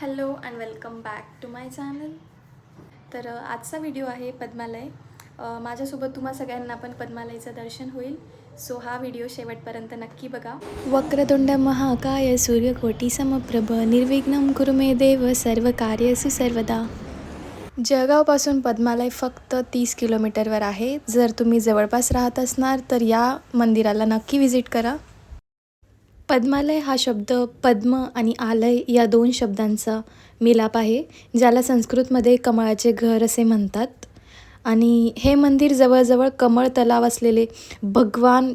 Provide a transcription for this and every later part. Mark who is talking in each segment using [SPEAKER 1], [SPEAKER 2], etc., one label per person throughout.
[SPEAKER 1] Hello and welcome back to my channel. तर आजचा video आहे पद्मालय. माझ्यासोबत तुम्हा सगळ्यांना पण पद्मालयचं दर्शन होईल. सो हा व्हिडिओ शेवटपर्यंत नक्की बघा. वक्रतुंड महाकाय सूर्यकोटी समप्रभ निर्विघ्नम कुरु मे देव सर्व कार्यसु सर्वदा. जळगावपासून पद्मालय फक्त तीस किलोमीटरवर आहे. जर तुम्ही जवळपास राहत असणार तर या मंदिराला नक्की व्हिजिट करा. पद्मालय हा शब्द पद्म आणि आलय या दोन शब्दांचा मिलाप आहे ज्याला संस्कृतमध्ये कमळाचे घर असे म्हणतात. आणि हे मंदिर जवळजवळ कमळ तलाव असलेले भगवान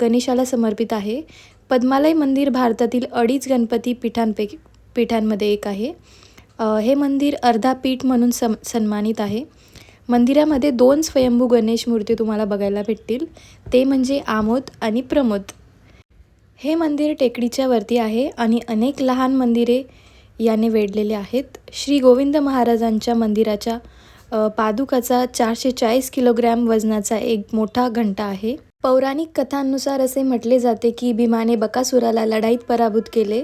[SPEAKER 1] गणेशाला समर्पित आहे. पद्मालय मंदिर भारतातील अडीच गणपती पीठांपैकी पीठांमध्ये एक आहे. हे मंदिर अर्धा पीठ म्हणून सम सन्मानित आहे. मंदिरामध्ये दोन स्वयंभू गणेश मूर्ती तुम्हाला बघायला भेटतील. ते म्हणजे आमोद आणि प्रमोद. हे मंदिर टेकडीच्या वरती आहे आणि अनेक लहान मंदिरे याने वेढलेले आहेत. श्री गोविंद महाराजांच्या मंदिराच्या पादुकाचा चारशे चाळीस किलोग्रॅम वजनाचा एक मोठा घंटा आहे. पौराणिक कथांनुसार असे म्हटले जाते की भीमाने बकासुराला लढाईत पराभूत केले.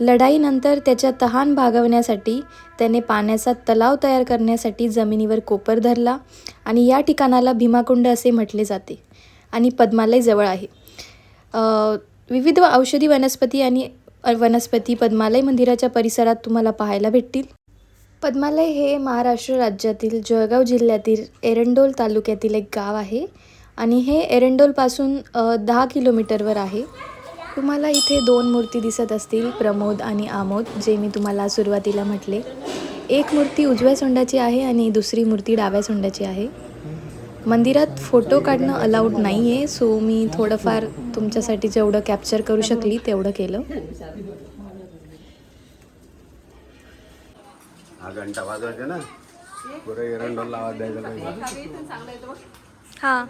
[SPEAKER 1] लढाईनंतर त्याच्या तहान भागवण्यासाठी त्याने पाण्याचा तलाव तयार करण्यासाठी जमिनीवर कोपर धरला आणि या ठिकाणाला भीमाकुंड असे म्हटले जाते आणि पद्मालय जवळ आहे. विविध औषधी वनस्पती आणि वनस्पती पद्मालय मंदिराच्या परिसरात तुम्हाला पाहायला भेटतील. पद्मालय हे महाराष्ट्र राज्यातील जळगाव जिल्ह्यातील एरंडोल तालुक्यातील एक गाव आहे आणि हे एरंडोलपासून दहा किलोमीटरवर आहे. तुम्हाला इथे दोन मूर्ती दिसत असतील प्रमोद आणि आमोद जे मी तुम्हाला सुरुवातीला म्हटले. एक मूर्ती उजव्या सोंडाची आहे आणि दुसरी मूर्ती डाव्या सोंडाची आहे. मंदिरात फोटो काढणं अलाउड नाही आहे सो मी थोडंफार तुमच्यासाठी जेवढं कॅप्चर करू शकली तेवढं केलं.
[SPEAKER 2] हा घंटा वाजवायचा ना. पुढे एरंडोलला आवाज द्यायचा पाहिजे
[SPEAKER 1] हां.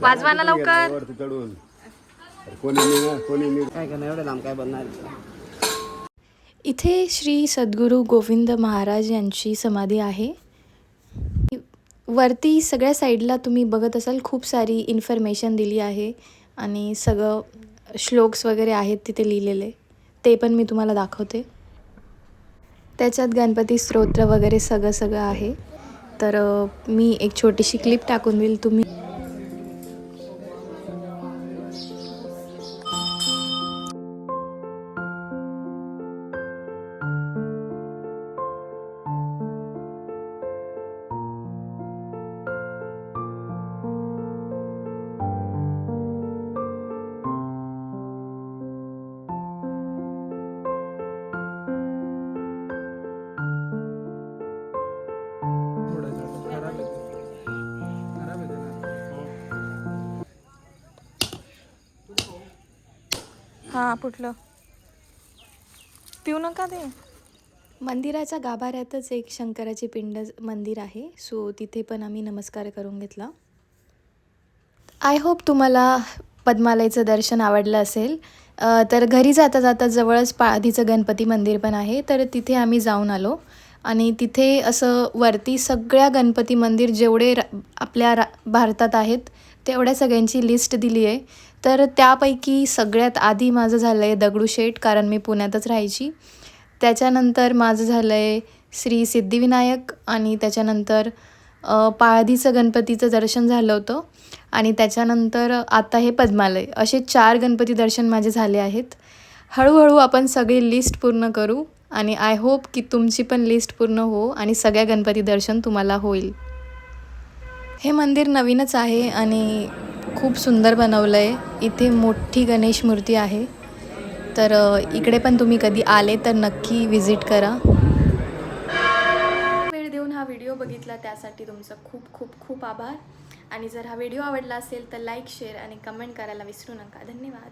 [SPEAKER 1] वाजवा ना लवकर.
[SPEAKER 2] वरती चढून? अरे कोणी नाही ना कोणी नाही काय करणार एवढं लांब काय बनणार
[SPEAKER 1] इथे श्री सद्गुरू गोविंद महाराज यांची समाधी आहे. वरती सगळ्या साईडला तुम्ही बघत असाल खूप सारी इन्फॉर्मेशन दिली आहे. आणि सगळं श्लोक्स वगैरे आहेत तिथे लिहिलेले ते पण मी तुम्हाला दाखवते. त्याच्यात गणपती स्तोत्र वगैरे सगळं सगळं आहे. तर मी एक छोटीशी क्लिप टाकून देईल. तुम्ही हां फुटलं. पिऊ नका ते. मंदिराच्या गाभाऱ्यातच एक शंकराची पिंड मंदिर आहे. सो तिथे पण आम्ही नमस्कार करून घेतला. आय होप तुम्हाला पद्मालयचं दर्शन आवडलं असेल. तर घरी जाता जाता जवळच पाळधीचं गणपती मंदिर पण आहे. तर तिथे आम्ही जाऊन आलो. आणि तिथे असं वरती सगळ्या गणपती मंदिर जेवढे आपल्या रा भारतात आहेत तेवढ्या सगळ्यांची लिस्ट दिली आहे. तर त्यापैकी सगळ्यात आधी माझं झालं आहे दगडूशेठ कारण मी पुण्यातच राहायची. त्याच्यानंतर माझं झालं आहे श्री सिद्धिविनायक आणि त्याच्यानंतर पाळधीचं गणपतीचं दर्शन झालं होतं. आणि त्याच्यानंतर आता हे पद्मालय असे चार गणपती दर्शन माझे झाले आहेत. हळूहळू आपण सगळी लिस्ट पूर्ण करू आणि आय होप की तुमची पण लिस्ट पूर्ण हो आणि सगळ्या गणपती दर्शन तुम्हाला होईल. हे मंदिर नवीनच आहे आणि खूप सुंदर बनवलं आहे इथे मोठी गणेश मूर्ती आहे. तर इकडे पण तुम्ही कधी आले तर नक्की व्हिजिट करा. वेळ देऊन हा व्हिडिओ बघितला त्यासाठी तुमचं खूप खूप खूप आभार. आणि जर हा व्हिडिओ आवडला असेल तर लाईक शेअर आणि कमेंट करायला विसरू नका. धन्यवाद.